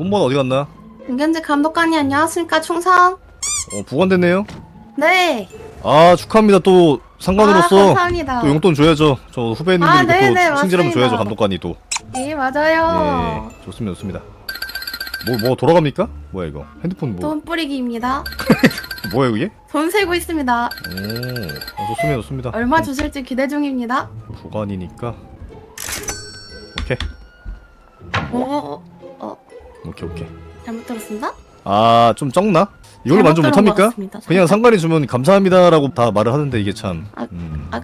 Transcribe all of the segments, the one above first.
군번 어디 갔나? 김견재 감독관이 안녕하십니까 충성. 어 부관됐네요. 네. 아 축하합니다. 또 아, 상관으로서 감사합니다. 또 용돈 줘야죠. 저 후배님들이 아, 또 네네, 승진하면 맞습니다. 줘야죠 감독관이 또. 네 맞아요. 예 좋습니다 좋습니다. 뭐 뭐 돌아갑니까? 뭐야 이거 핸드폰 뭐 돈 뿌리기입니다. 뭐야 이게? 돈 세고 있습니다. 오 아, 좋습니다 좋습니다. 얼마 주실지 기대 중입니다. 부관이니까 오케이 어, 어, 오케이 오케이. 잘못 들었습니다. 아 좀 적나? 이걸로 잘못 만족 들은 것 못합니까? 같습니다. 그냥. 상관이 주면 감사합니다라고 다 말을 하는데 이게 참. 아, 음. 아.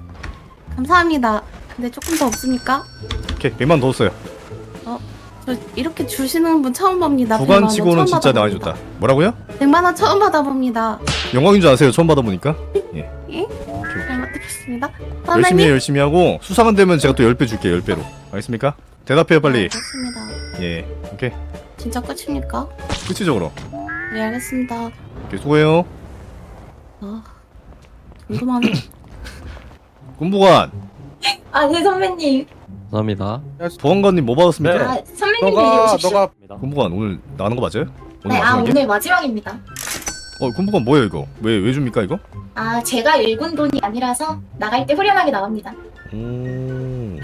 감사합니다. 근데 조금 더 없습니까? 오케이 100만 더 줬어요. 저 이렇게 주시는 분 처음 봅니다. 부관치고는 진짜 많이 줬다. 뭐라고요? 100만 원 처음 받아봅니다. 영광인 줄 아세요? 처음 받아보니까. 예. 예? 잘못 들었습니다. 열심히 해 선생님. 열심히 하고 수상은 되면 제가 또 10배 줄게요 10배로 알겠습니까? 대답해요 빨리 네, 좋습니다. 예 오케이 진짜 끝입니까? 끝이죠 그럼 네 알겠습니다. 오케이 수고해요 아, 궁금하네. 군부관 아, 네, 선배님. 감사합니다. 보안관님 뭐 받았습니까? 아, 선배님이 너가 오십시오. 너가 군부관 오늘 나가는 거 맞아요? 오늘 네, 아, 마지막에? 오늘 마지막입니다. 어 군부관 뭐예요 이거? 왜 왜 줍니까 이거? 아, 제가 일군 돈이 아니라서 나갈 때 후련하게 나갑니다. 오.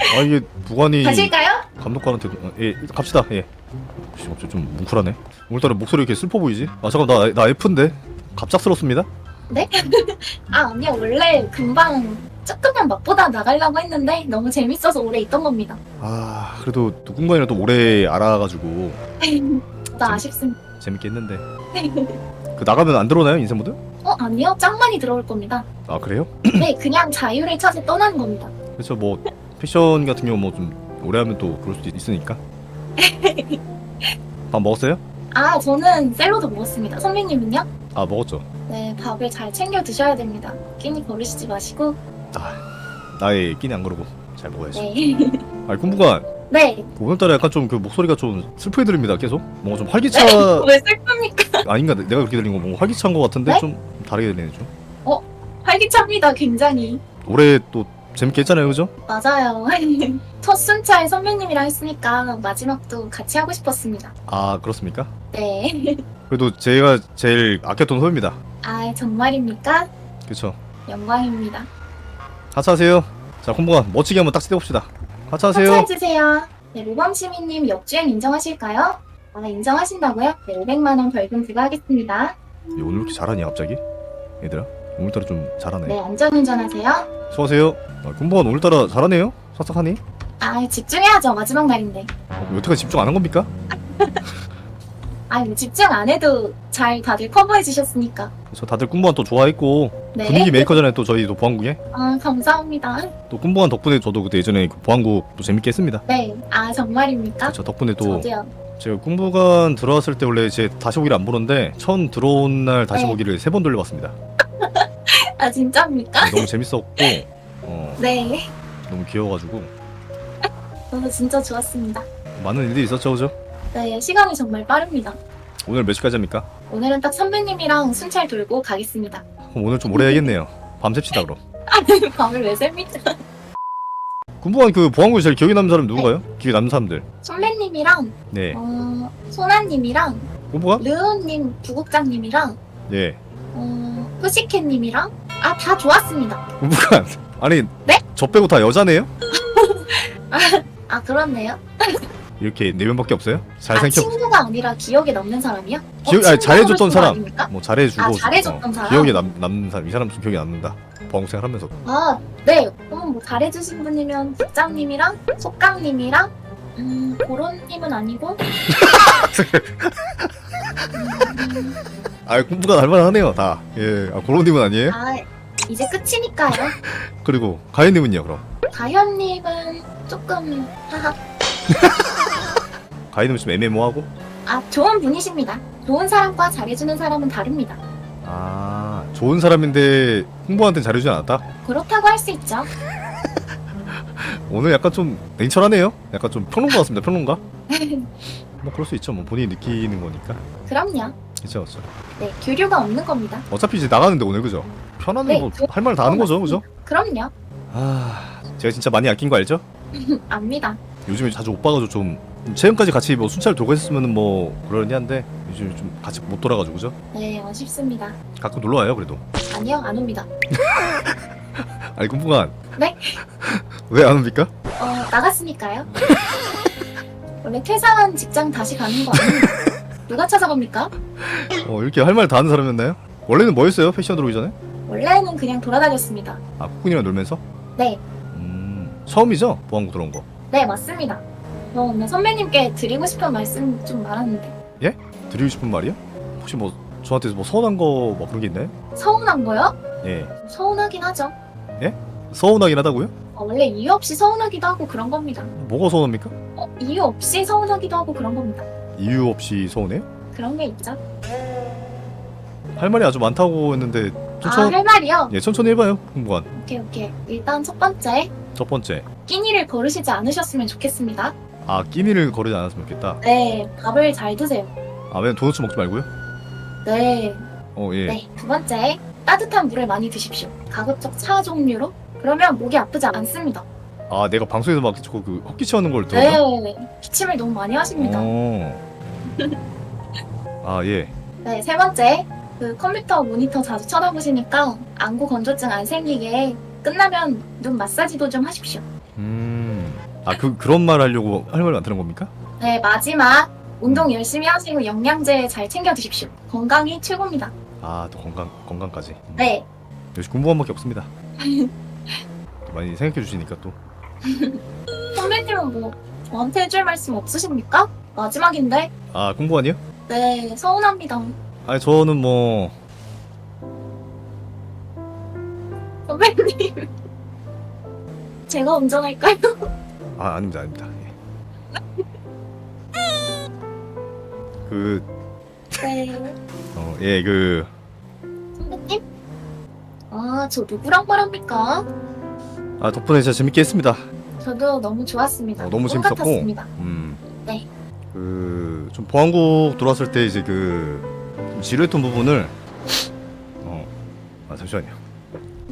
아 이게 부관이 가실까요? 감독관한테 어, 예 갑시다 예. 씨, 갑자기 좀 뭉클하네. 오늘따라 목소리 이렇게 슬퍼 보이지? 아 잠깐 나나 F인데 갑작스럽습니다. 아, 아니요. 원래 금방 조금만 맛보다 나가려고 했는데 너무 재밌어서 오래 있던 겁니다. 아 그래도 누군가이랑 또 오래 알아가지고 또 아쉽습니다. 재밌게 했는데 그 나가면 안 들어오나요 인생 모드? 어, 아니요. 짱 많이 들어올 겁니다. 아 그래요? 네, 그냥 자유를 찾아 떠나는 겁니다. 그렇죠 뭐 패션 같은 경우 뭐 좀 오래 하면 또 그럴 수도 있으니까 밥 먹었어요? 아, 저는 샐러드 먹었습니다. 선배님은요? 아 먹었죠 네, 밥을 잘 챙겨 드셔야 됩니다. 끼니 거르시지 마시고. 나의 끼니 안 그러고 잘 먹어야지 네. 아니 군부관 네. 오늘따라 약간 좀 그 목소리가 좀 슬프게 들립니다 계속 뭔가 좀 활기차 왜 슬픕니까? 아닌가 내가 그렇게 들린 거 뭔가 활기찬 거 같은데 네? 좀 다르게 들리네 좀 활기찹니다, 굉장히. 올해 또 재밌게 했잖아요 그죠? 맞아요. 첫 순찰 선배님이랑 했으니까 마지막도 같이 하고 싶었습니다. 아 그렇습니까? 네. 그래도 제가 제일 아꼈던 후배입니다 아, 정말입니까? 그쵸 영광입니다. 하차하세요 자 군부관 멋지게 한번 딱 찍어봅시다 하차하세요 하차해주세요. 네, 모범 시민님 역주행 인정하실까요? 아, 인정하신다고요? 네, 500만원 벌금 부과하겠습니다. 야, 오늘 왜 이렇게 잘하냐 갑자기? 얘들아 오늘따라 좀 잘하네 네, 안전운전하세요. 수고하세요 아, 군부관 오늘따라 잘하네요 싹싹하니 아, 집중해야죠. 마지막 날인데. 어, 여태까지 집중 안 한 겁니까? 아, 뭐 집중 안 해도 잘 다들 커버해 주셨으니까. 저 다들 군부관 또 좋아했고 네. 분위기 메이커잖아요 또 저희 또 보안국에 아, 감사합니다. 또 군부관 덕분에 저도 그때 예전에 그 보안국 또 재밌게 했습니다 네. 아, 정말입니까? 저 덕분에 또 저도요. 제가 군부관 들어왔을 때 원래 제 다시 보기를 안 보는데 처음 들어온 날 다시 네. 보기를 세 번 돌려봤습니다 아, 진짜입니까? 너무 재밌었고 어, 네. 너무 귀여워가지고 저도 진짜 좋았습니다. 많은 일들이 있었죠 그죠? 네, 시간이 정말 빠릅니다. 오늘 몇 시까지 합니까? 오늘은 딱 선배님이랑 순찰 돌고 가겠습니다. 그럼 오늘 좀 오래 해야겠네요 밤새시다 그럼 아니, 밤을 왜 셉니까? 군부관 그 보안국에 제일 기억에 남는 사람 누군가요? 기억에 남는 사람들 선배님이랑, 네 어, 소나님이랑, 군부관? 르은님, 부국장님이랑, 예 어, 후시케님이랑, 아, 다 좋았습니다. 군부관 아니 네? 저 빼고 다 여자네요? 아, 그렇네요. 이렇게 네 명밖에 없어요? 아, 잘생겨 친구가 아니라 기억에 남는 사람이요? 어, 기억 아니 잘해줬던 사람 아닙니까? 뭐 잘해주고 아, 잘해줬던 어, 사람? 기억에 남, 남는 사람 이 사람 좀 기억에 남는다 보안국 생활하면서 아, 네. 그럼 뭐 잘해주신 분이면 국장님이랑, 속강님이랑, 음, 고론님은 아니고, 음, 아 군부관 할만하네요 다 예 아 고로님은 아니에요? 아, 이제 끝이니까요. 그리고 가연님은요 그럼 가현님은 조금 하하. 가연님은 좀 애매모하고 아 좋은 분이십니다. 좋은 사람과 잘해주는 사람은 다릅니다. 아 좋은 사람인데 홍보한테 잘해주지 않았다? 그렇다고 할 수 있죠. 오늘 약간 좀 냉철하네요 약간 좀 평론가 같습니다 평론가 뭐 그럴 수 있죠 뭐 본인이 느끼는 거니까 그럼요. 그쵸 그쵸 네 교류가 없는 겁니다. 어차피 이제 나가는데 오늘 그죠? 편하네 네, 뭐할 말 다 하는 거죠 그죠? 그럼요. 아 제가 진짜 많이 아낀 거 알죠? 압니다. 요즘에 자주 오빠가 좀 최근까지 같이 뭐 순찰 돌고 했으면 뭐 그러니 한데 요즘 좀 같이 못 돌아가지고 그죠? 네, 아쉽습니다. 가끔 놀러 와요 그래도. 아니요, 안 옵니다. 아니 꿈풍아. 네? 왜 안 옵니까? 어, 나갔으니까요. 원래 퇴사한 직장 다시 가는 거 아닙니다. 누가 찾아갑니까? 어 이렇게 할 말 다 하는 사람이었나요? 원래는 뭐였어요 패션 들어오기 전에? 원래는 그냥 돌아다녔습니다. 아 쿠kun이랑 놀면서? 네, 음 처음이죠 보안국 들어온 거. 네, 맞습니다. 저 오늘 선배님께 드리고 싶은 말씀 좀 많았는데. 드리고 싶은 말이요? 혹시 뭐 저한테 뭐 서운한 거 뭐 그런 게 있나요? 서운한 거요? 예 서운하긴 하죠. 서운하긴 하다고요? 어, 원래 이유 없이 서운하기도 하고 그런 겁니다. 뭐가 서운합니까? 어, 이유 없이 서운하기도 하고 그런 겁니다. 이유 없이 서운해요? 그런 게 있죠. 할 말이 아주 많다고 했는데 아, 천천히 할 말이요? 예 천천히 해봐요 공부관 오케이, 오케이. 일단 첫 번째, 첫 번째 끼니를 거르시지 않으셨으면 좋겠습니다. 아 끼니를 거르지 않았으면 좋겠다 네, 밥을 잘 드세요. 아왜 도넛 먹지 말고요? 네, 어예 네. 두 번째, 따뜻한 물을 많이 드십시오. 가급적 차 종류로. 그러면 목이 아프지 않습니다. 아 내가 방송에서 막 자꾸 그 헛기 치는 걸 들었나? 네, 기침을 너무 많이 하십니다. 어. 아 예 네, 세 번째, 그 컴퓨터 모니터 자주 쳐다보시니까 안구 건조증 안 생기게 끝나면 눈 마사지도 좀 하십시오. 음 아 그 그런 말 하려고 할 말 많다는 겁니까? 네, 마지막, 운동 열심히 하시고 영양제 잘 챙겨 드십시오. 건강이 최고입니다. 아 또 건강 건강까지 음. 네, 역시 공부관밖에 없습니다 또 많이 생각해 주시니까 또 선배님은 뭐 저한테 해줄 말씀 없으십니까? 마지막인데? 아 공부관이요? 네, 서운합니다. 아니 저는 뭐 선배님. 제가 운전할까요? 아, 아닙니다, 아닙니다. 예. 그, 네. 어, 예, 그, 선배님? 아, 저 누구랑 말합니까? 아, 덕분에 진짜 재밌게 했습니다. 저도 너무 좋았습니다. 어, 너무 꿈 재밌었고. 같았습니다. 음. 네. 그, 좀 보안국 들어왔을 때 이제 그, 좀 지루했던 부분을, 어, 아, 잠시만요.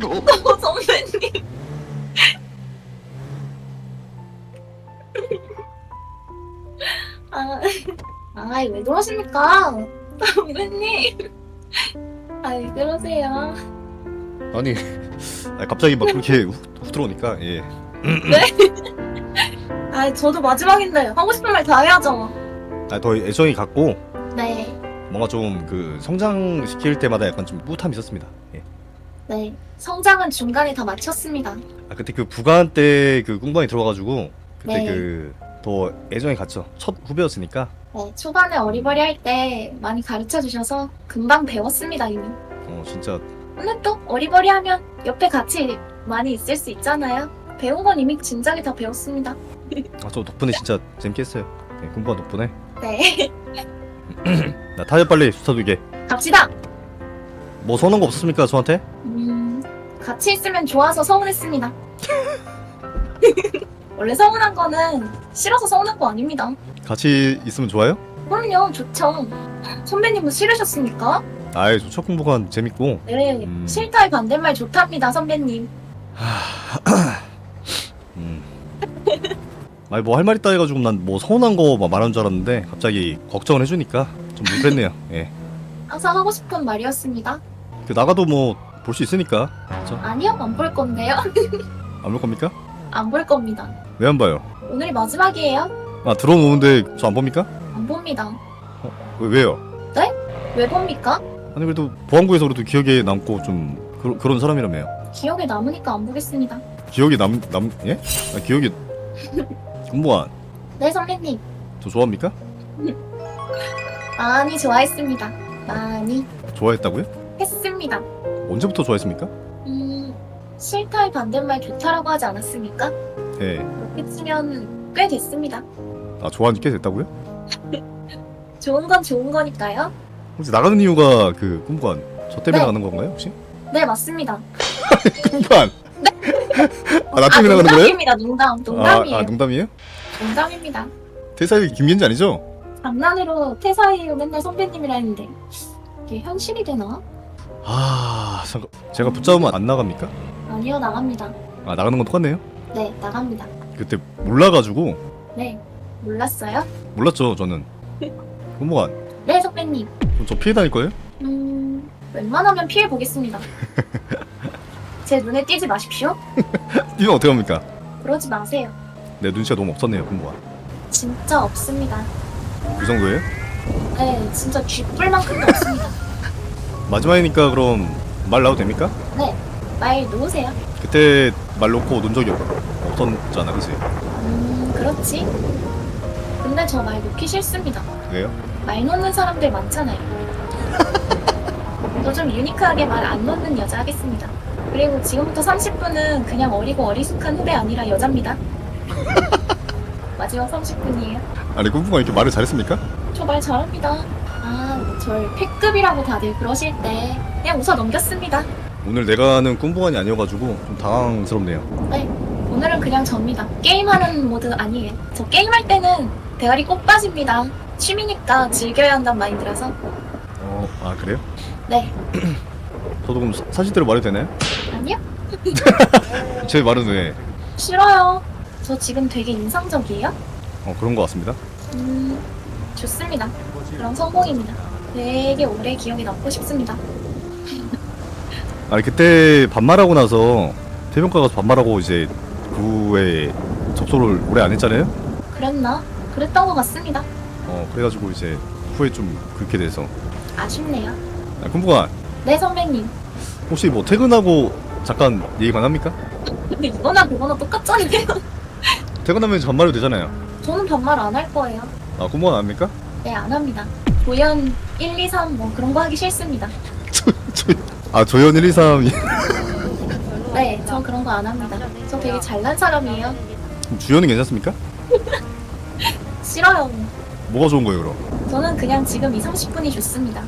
어, 선배님. 아, 아, 왜 그러십니까? 선배님. 아, 왜 그러세요? 아니, 아, 갑자기 막 그렇게 훅, 훅 들어오니까, 예. 아, 저도 마지막인데 하고 싶은 말 다 해야죠. 아, 더 애정이 갔고, 네, 뭔가 좀 그, 성장 시킬 때마다 약간 좀 뿌듯함이 있었습니다. 예. 네. 성장은 중간에 다 마쳤습니다. 아, 그때 그 부관 때그 공방에 들어가가지고, 그때 네. 그, 더 애정이 갔죠. 첫 후배였으니까. 네, 초반에 어리버리 할 때 많이 가르쳐 주셔서 금방 배웠습니다, 이미. 어, 진짜 근데 또 어리버리하면 옆에 같이 많이 있을 수 있잖아요. 배운 건 이미 진작에 다 배웠습니다. 아, 저 덕분에 진짜 재밌게 했어요. 네, 공부한 덕분에. 네, 나 타이어 빨리 수타 두 개. 갑시다. 뭐 서운한 거 없었습니까, 저한테? 음, 같이 있으면 좋아서 서운했습니다. 원래 서운한 거는 싫어서 서운한 거 아닙니다. 같이 있으면 좋아요? 그럼요, 좋죠. 선배님은 싫으셨습니까? 아이, 저첫 공부관 재밌고. 네, 음. 싫다의 반대말 좋답니다, 선배님. 음. 아니, 뭐 할 말 있다 해가지고 난 뭐 서운한 거 막 말하는 줄 알았는데 갑자기 걱정을 해주니까 좀 뭉클했네요. 예. 항상 하고 싶은 말이었습니다. 그 나가도 뭐 볼 수 있으니까. 그쵸? 아니요, 안 볼 건데요. 안볼 겁니까? 안 볼 겁니다. 왜 안 봐요? 오늘이 마지막이에요. 아, 들어오는데 저 안 봅니까? 안 봅니다. 왜, 왜요? 왜 봅니까? 아니, 그래도 보안국에서 그래도 기억에 남고 좀 그런 그런 사람이라며요. 기억에 남으니까 안 보겠습니다. 기억이 남, 남, 예? 아, 기억이. 공무원, 네, 선배님. 저 좋아합니까? 많이 좋아했습니다. 많이 좋아했다고요? 했습니다. 언제부터 좋아했습니까? 음, 싫다의 반대말 좋다라고 하지 않았습니까? 예. 그렇게 치면 꽤 됐습니다. 아, 좋아한 지 꽤 됐다고요? 좋은 건 좋은 거니까요. 혹시 나가는 이유가 그 공무원, 저 때문에 네. 나가는 건가요, 혹시? 네, 맞습니다. 공무원! 아, 나 때문에 나가는 거예요? 농담입니다. 농담. 농담이에요. 아, 아, 농담이에요? 농담입니다. 대사이 김민지 아니죠? 장난으로 퇴사해요 맨날 선배님이라 했는데 이게 현실이 되나? 아, 잠깐. 제가 붙잡으면 안 나갑니까? 아니요, 나갑니다. 아, 나가는 건 똑같네요. 네, 나갑니다. 그때 몰라가지고, 네, 몰랐어요? 몰랐죠 저는 공무관 네, 선배님. 그럼 저 피해 다닐 거예요? 음, 웬만하면 피해 보겠습니다. 제 눈에 띄지 마십시오. 뛰면 어떡합니까? 그러지 마세요. 내 눈치가 너무 없었네요 공무관 진짜 없습니다. 그 정도예요? 네, 진짜 쥐뿔만큼도 없습니다. 마지막이니까 그럼 말 나도 됩니까? 네, 말 놓으세요. 그때 말 놓고 논 적이 없, 없었잖아 그치? 음, 그렇지. 근데 저 말 놓기 싫습니다. 그래요? 말 놓는 사람들 많잖아요. 저 좀 유니크하게 말 안 놓는 여자 하겠습니다. 그리고 지금부터 30분은 그냥 어리고 어리숙한 후배 아니라 여자입니다. 마지막 30분이에요. 아니 공무관 이렇게 말을 잘했습니까? 저 말 잘합니다. 아, 절 패급이라고 다들 그러실 때 그냥 웃어 넘겼습니다. 오늘 내가 하는 꿈보관이 아니어가지고 좀 당황스럽네요 네, 오늘은 그냥 접니다. 게임하는 모드 아니에요. 저 게임할 때는 대가리 꼭 빠집니다. 취미니까 즐겨야 한단 마인드라서. 어, 아 그래요? 네, 저도 그럼 사- 사실대로 말해도 되나요? 아니요? 제 말은 왜? 싫어요. 저 지금 되게 인상적이에요? 어 그런 것 같습니다 음, 좋습니다. 그럼 성공입니다. 되게 오래 기억에 남고 싶습니다. 아니 그때 반말하고 나서 대변가 가서 반말하고 이제 그 후에 접속을 오래 안 했잖아요? 그랬나? 그랬던 것 같습니다. 어 그래가지고 이제 후에 좀 그렇게 돼서 아쉽네요. 아, 꿈보관 네, 선배님. 혹시 뭐 퇴근하고 잠깐 얘기 가능합니까? 근데 이거나 그거나 똑같잖아요. 퇴근하면 전말해도 되잖아요 저는 반말 안 할 거예요. 아 꿈보관 안 합니까? 네, 안 합니다. 조연 1, 2, 3 뭐 그런 거 하기 싫습니다. 조, 조, 아 조연 1, 2, 3 네, 저 그런 거 안 합니다. 저 되게 잘난 사람이에요. 주연은 괜찮습니까? 싫어요. 뭐가 좋은 거예요 그럼? 저는 그냥 지금 2, 30분이 좋습니다.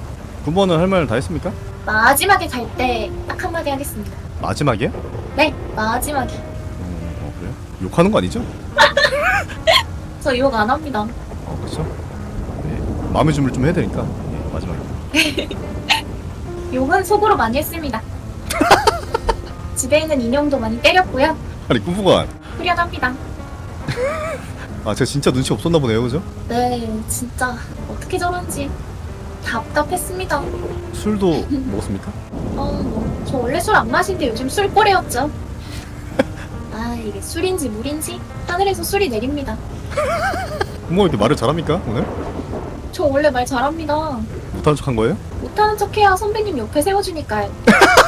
군보는 할말 다 했습니까? 마지막에 갈 때 딱 한마디 하겠습니다. 마지막이야? 네, 마지막에. 어, 어 그래요? 욕하는 거 아니죠? 저 욕 안 합니다. 어 그렇죠? 네. 마음의 준비를 좀 해야 되니까 예, 마지막에 욕은 속으로 많이 했습니다. 집에 있는 인형도 많이 때렸고요. 아니 꿈보관 후련합니다. 아 제가 진짜 눈치 없었나 보네요 그죠? 네, 진짜 어떻게 저런지 답답했습니다. 술도 먹었습니까? 어, 뭐, 저 원래 술 안 마시는데 요즘 술꼬래였죠. 아, 이게 술인지 물인지 하늘에서 술이 내립니다. 이렇게 말을 잘합니까 오늘? 저 원래 말 잘합니다. 못하는 척한 거예요? 못하는 척해야 선배님 옆에 세워주니까요.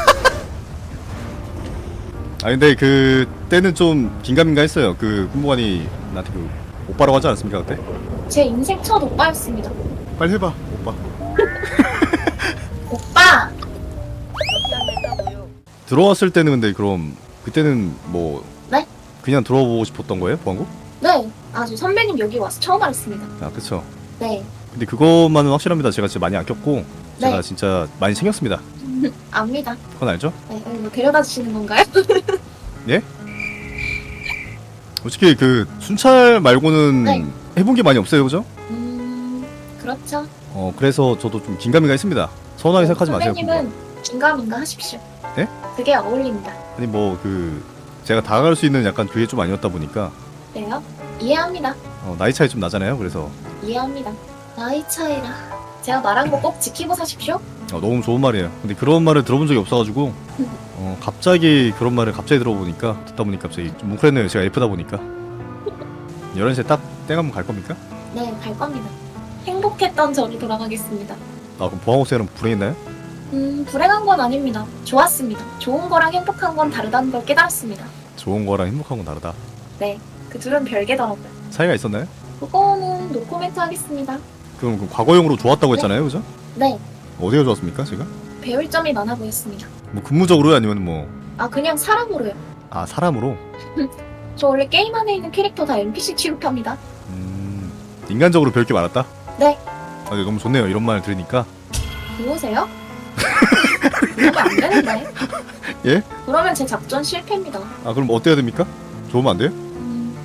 아 근데 그 때는 좀 긴가민가 했어요 그 꿈보관이 나한테 그 오빠라고 하지 않았습니까 그때? 제 인생 첫 오빠였습니다. 빨리 해봐 오빠 오빠! 들어왔을 때는 근데 그럼 그때는 뭐 네? 그냥 들어보고 싶었던 거예요 보안국? 네, 아주 선배님 여기 와서 처음 알았습니다. 아 그쵸 네, 근데 그것만은 확실합니다 제가 진짜 많이 아꼈고 제가 네. 진짜 많이 챙겼습니다 압니다. 그건 알죠? 네, 뭐 데려다 주시는 건가요? 솔직히 그 순찰 말고는 네. 해본 게 많이 없어요 그죠? 음, 그렇죠. 어 그래서 저도 좀 긴가민가 했습니다 서운하게 생각하지 마세요 선배님은 긴가민가 하십시오. 네? 그게 어울립니다. 아니 뭐 그 제가 다가갈 수 있는 약간 그게 좀 아니었다 보니까 그래요? 이해합니다. 어, 나이 차이 좀 나잖아요 그래서 이해합니다. 나이 차이라. 제가 말한 거 꼭 지키고 사십시오. 어, 너무 좋은 말이에요 근데 그런 말을 들어본 적이 없어가지고 어, 갑자기 그런 말을 갑자기 들어보니까 듣다 보니까 갑자기 좀 뭉클했네요 제가 예쁘다 보니까 11시에 딱땡 한번 갈 겁니까? 네, 갈 겁니다. 행복했던 저로 돌아가겠습니다. 아 그럼 보항호세는 불행했나요? 음, 불행한 건 아닙니다. 좋았습니다. 좋은 거랑 행복한 건 다르다는 걸 깨달았습니다. 좋은 거랑 행복한 건 다르다 네, 그 둘은 별개더라고요. 차이가 있었나요? 그거는 노코멘트 하겠습니다. 그럼 그 과거형으로 좋았다고 했잖아요 그죠? 네, 어디가 좋았습니까 제가? 배울 점이 많아 보였습니다. 뭐 근무적으로요 아니면 뭐아 아, 그냥 사람으로요. 사람으로? 저 원래 게임 안에 있는 캐릭터 다 NPC 취급합니다. 음 인간적으로 배울 게 많았다? 네. 아 네, 너무 좋네요 이런 말 들으니까 누구세요? 그러면 안 되는데. 예? 그러면 제 작전 실패입니다. 아 그럼 어때야 됩니까? 좋으면 안 돼요? 음,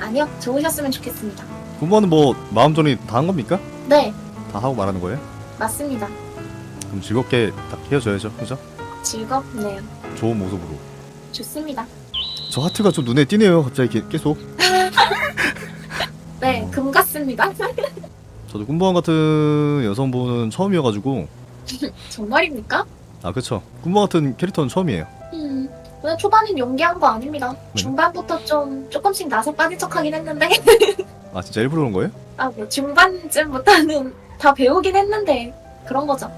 아니요. 좋으셨으면 좋겠습니다. 공부하는 뭐 마음 전이 다 한 겁니까? 네, 다 하고 말하는 거예요? 맞습니다. 그럼 즐겁게 딱 헤어져야죠 그죠? 즐겁네요. 좋은 모습으로 좋습니다. 저 하트가 좀 눈에 띄네요 갑자기 게- 계속 네, 금 같습니다. 저도 꿈보원 같은 여성분은 처음이어가지고 정말입니까? 아 그쵸 꿈보원 같은 캐릭터는 처음이에요 음, 오늘 초반엔 연기한 거 아닙니다. 네. 중반부터 좀 조금씩 나서 빠진 척하긴 했는데, 아 진짜 일부러 그런 거예요? 아, 뭐 중반쯤부터는 다 배우긴 했는데 그런 거죠.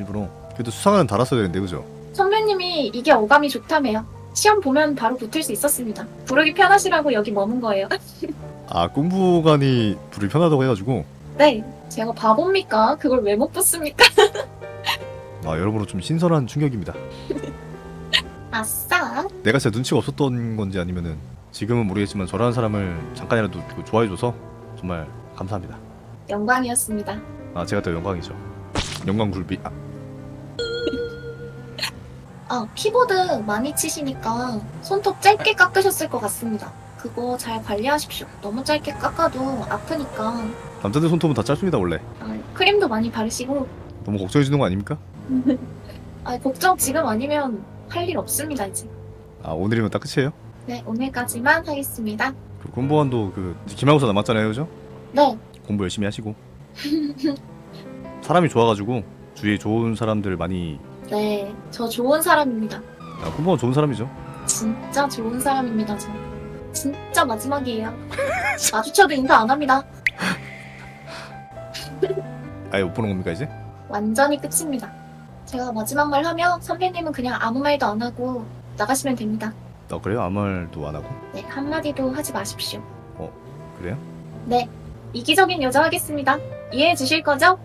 음 일부러 그래도 수상은 달았어야 되는데 그죠? 선배님이 이게 어감이 좋다며요. 시험 보면 바로 붙을 수 있었습니다. 부르기 편하시라고 여기 머문 거예요. 아 꿈부관이 불이 편하다고 해가지고 네, 제가 바보입니까? 그걸 왜 못 붙습니까? 아 여러모로 좀 신선한 충격입니다 아싸. 내가 진짜 눈치가 없었던 건지 아니면은 지금은 모르겠지만 저라는 사람을 잠깐이라도 그 좋아해줘서 정말 감사합니다 영광이었습니다. 아 제가 더 영광이죠 영광 굴비 아, 아, 키보드 많이 치시니까 손톱 짧게 깎으셨을 것 같습니다. 그거 잘 관리하십시오. 너무 짧게 깎아도 아프니까. 남자들 손톱은 다 짧습니다 원래 아, 크림도 많이 바르시고. 너무 걱정해 주는 거 아닙니까? 아, 걱정 지금 아니면 할 일 없습니다, 이제. 아 오늘이면 딱 끝이에요? 네, 오늘까지만 하겠습니다. 그 공보원도 그 기말고사 남았잖아요 그죠? 네, 공부 열심히 하시고 사람이 좋아가지고 주위에 좋은 사람들 많이 네, 저 좋은 사람입니다. 아, 공보원 좋은 사람이죠 진짜 좋은 사람입니다, 저. 진짜 마지막이에요. 마주쳐도 인사 안 합니다. 아예 못 보는 겁니까 이제? 완전히 끝입니다. 제가 마지막 말 하면 선배님은 그냥 아무 말도 안 하고 나가시면 됩니다. 아 그래요? 아무 말도 안 하고? 네, 한마디도 하지 마십시오. 그래요? 네, 이기적인 여자 하겠습니다. 이해해 주실 거죠?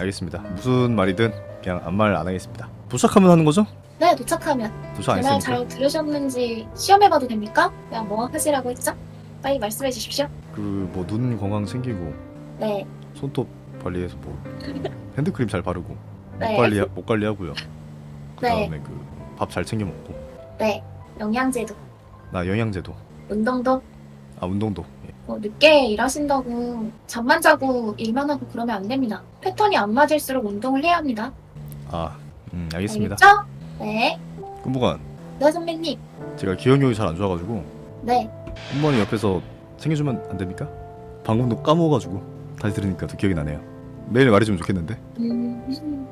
알겠습니다 무슨 말이든 그냥 아무 말 안 하겠습니다 도착하면 하는 거죠? 네, 도착하면. 도착 안 제말 했으니까 잘 들으셨는지 시험해봐도 됩니까? 그냥 뭐 하시라고 했죠? 빨리 말씀해 주십시오. 그 뭐 눈 건강 챙기고 네, 손톱 관리해서 뭐 핸드크림 잘 바르고 네. 목 관리 목 관리하고요 그 네. 다음에 그 밥 잘 챙겨 먹고 네. 영양제도, 나 영양제도 운동도, 아 운동도 예. 뭐 늦게 일하신다고 잠만 자고 일만 하고 그러면 안 됩니다. 패턴이 안 맞을수록 운동을 해야 합니다. 아 음, 알겠습니다 알겠죠? 네. 꿈보관 네, 선배님. 제가 기억력이 잘 안 좋아가지고 네. 꿈보관이 옆에서 챙겨주면 안 됩니까? 방금도 까먹어가지고 다시 들으니까 또 기억이 나네요 매일 말해주면 좋겠는데 음,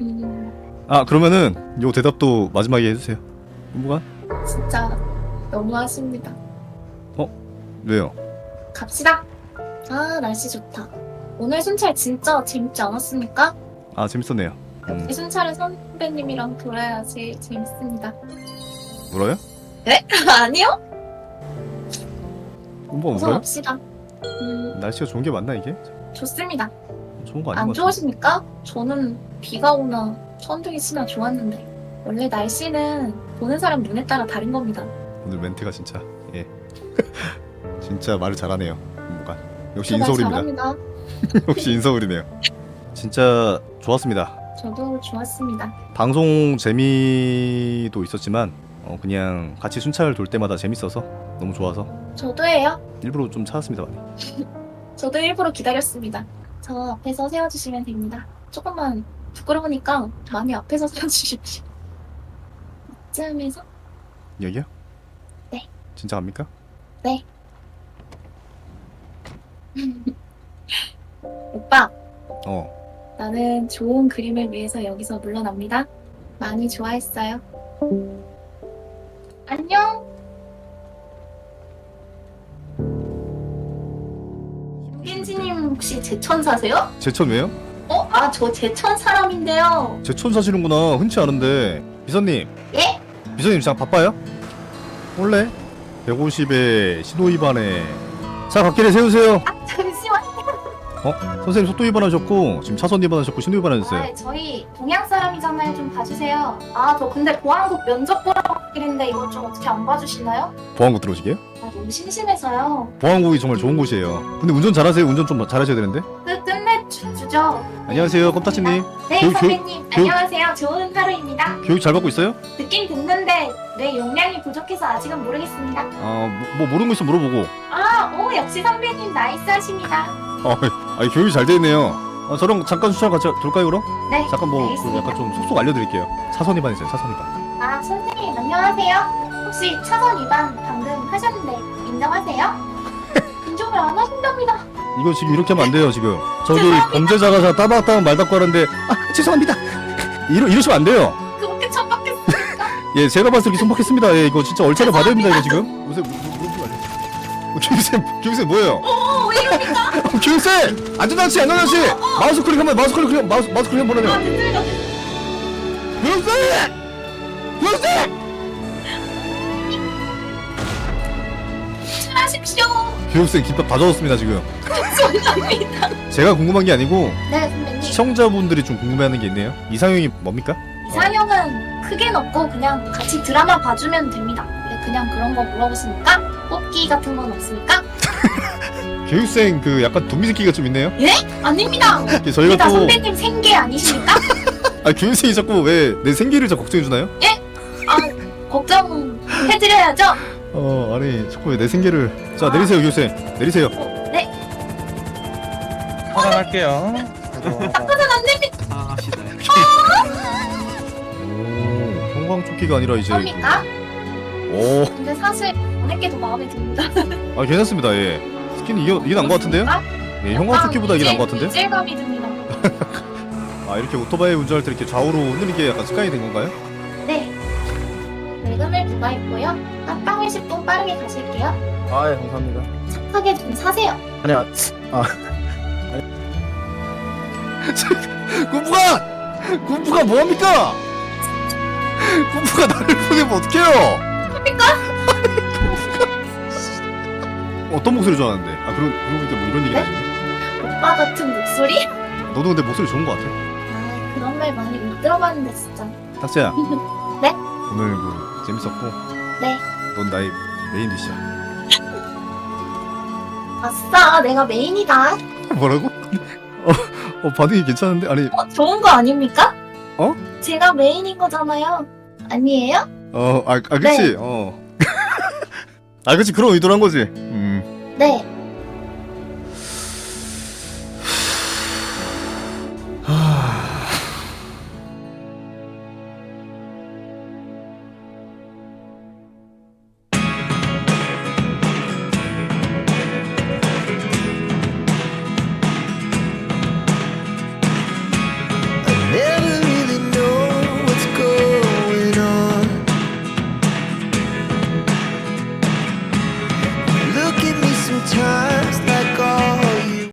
음, 아 그러면은 요 대답도 마지막에 해주세요 꿈보관 진짜 너무하십니다. 왜요? 갑시다. 아, 날씨 좋다. 오늘 순찰 진짜 재밌지 않았습니까? 아 재밌었네요 음, 이 순찰은 선배님이랑 돌아야지 재밌습니다. 울어요? 아니요? 꿈보관 어서 울어요? 갑시다. 음, 날씨가 좋은 게 맞나 이게? 좋습니다. 좋은 거 아닌 안 것 같아 좋으십니까? 저는 비가 오나 천둥이 치나 좋았는데 원래 날씨는 보는 사람 눈에 따라 다른 겁니다. 오늘 멘트가 진짜 예 진짜 말을 잘하네요 꿈보관 역시 말 인서울입니다 잘합니다. 역시 인서울이네요 진짜 좋았습니다 저도 좋았습니다. 방송 재미도 있었지만 어, 그냥 같이 순찰 돌 때마다 재밌어서 너무 좋아서 저도예요. 일부러 좀 찾았습니다 많이 저도 일부러 기다렸습니다. 저 앞에서 세워주시면 됩니다. 조금만 부끄러우니까 많이 앞에서 세워주십시오. 이쯤에서 여기요? 네. 진짜 갑니까? 오빠 어 나는 좋은 그림을 위해서 여기서 물러납니다. 많이 좋아했어요. 안녕. 김진지님 혹시 제천사세요? 제천 왜요? 어? 아 저 제천 사람인데요. 제천 사시는구나 흔치 않은데 비서님 예? 비서님 잠깐 바빠요? 원래 150에 신호 위반에 자 갓길에 세우세요 아. 선생님 속도 위반하셨고 지금 차선 위반하셨고 신호 위반하셨어요 아, 저희 동양 사람이잖아요. 좀 봐주세요. 아 저 근데 보안국 면접 보러 길인데 이거 좀 어떻게 안 봐주시나요? 보안국 들어오시게요? 아 너무 심심해서요. 보안국이 정말 좋은 곳이에요 근데 운전 잘하세요 운전 좀 잘하셔야 되는데 끝 끝내 주, 주죠. 안녕하세요 껌따치님 네 교육, 선배님 교육. 안녕하세요. 좋은 하루입니다. 교육 잘 받고 있어요? 느낌 듣는데 내 역량이 부족해서 아직은 모르겠습니다. 아, 뭐, 뭐 모르는 거 있으면 물어보고. 아, 오 역시 선배님 나이스하십니다. 아, 교육이 잘돼 있네요. 아, 저랑 잠깐 수찰 같이 돌까요, 그럼? 네. 잠깐 뭐, 그 알겠습니다. 약간 좀 속속 알려드릴게요. 차선 위반했어요, 차선 위반. 아 선생님 안녕하세요. 혹시 차선 위반 방금 하셨는데 인정하세요? 인정을 안 하신답니다. 이거 지금 이렇게 하면 안 돼요 지금 저기 범죄자가 자 따박따박 말닦고 하는데 아 죄송합니다 이러, 이러시면 안 돼요 그렇게 천박했어. 예 제가 봤을 때 손박했습니다 예 이거 진짜 얼차려 받아야 됩니다 이거 지금 요새 뭐, 뭐, 뭐, 뭐, 어, 교육생 교육생 뭐예요? 어? 어, 교육생 안전장치 안전장치 마우스 클릭 한번 마우스 클릭 마우스 마우스 클릭 한번 아, 하면 됐습니다. 교육생 교육생 하십시오. 교육생 김밥 다 젖었습니다 지금 죄송합니다. 제가 궁금한 게 아니고 네, 선배님. 시청자분들이 좀 궁금해하는 게 있네요 이상형이 뭡니까? 이상형은 크게는 없고 그냥 같이 드라마 봐주면 됩니다. 네, 그냥 그런 거 물어보시니까 뽑기 같은 건 없으니까 교육생 그 약간 돈미새끼가 좀 있네요 아닙니다. 저희가 우리 다또 선배님 생계 아니십니까? 아 교육생이 자꾸 왜 내 생계를 자꾸 걱정해 주나요? 아 걱정 해드려야죠. 어 아니 자꾸 왜 내 생계를 자 내리세요 교육생 내리세요 네, 사랑할게요. 안 됩니다. 아, 합시다. 오 형광조끼가 아니라 이제 겁니까? 오아 근데 사실 어느 게더 마음에 듭니다. 괜찮습니다 예 스킨 이게 이게 것 같은데요? 예 형광조끼보다 이게 나은 것 같은데? 이질감이 듭니다. 아 이렇게 오토바이 운전할 때 이렇게 좌우로 흔드는 게 약간 습관이 된 건가요? 네. 늙음을 누가 있고요. 깜빵 10분 빠르게 가실게요. 아, 예, 감사합니다. 착하게 좀 사세요. 아니, 아, 군부가 군부가 뭐합니까? 군부가 나를 보내면 어떡해요? 합니까? 어떤 목소리 좋아하는데? 아 그런 그러고 보니까 뭐 이런 얘기 네? 아닌데? 오빠 같은 목소리? 너도 근데 목소리 좋은 것 같아. 아 그런 말 많이 못 들어봤는데 진짜. 탁재야. 네? 오늘 그 재밌었고. 네. 넌 나의 메인 디시야. 아싸 내가 메인이다. 뭐라고? 어, 어 반응이 괜찮은데? 아니 어, 좋은 거 아닙니까? 어? 제가 메인인 거잖아요. 아니에요? 어, 아, 아 네. 그치. 어. 아 그치 그런 의도로 한 거지. 음. 네.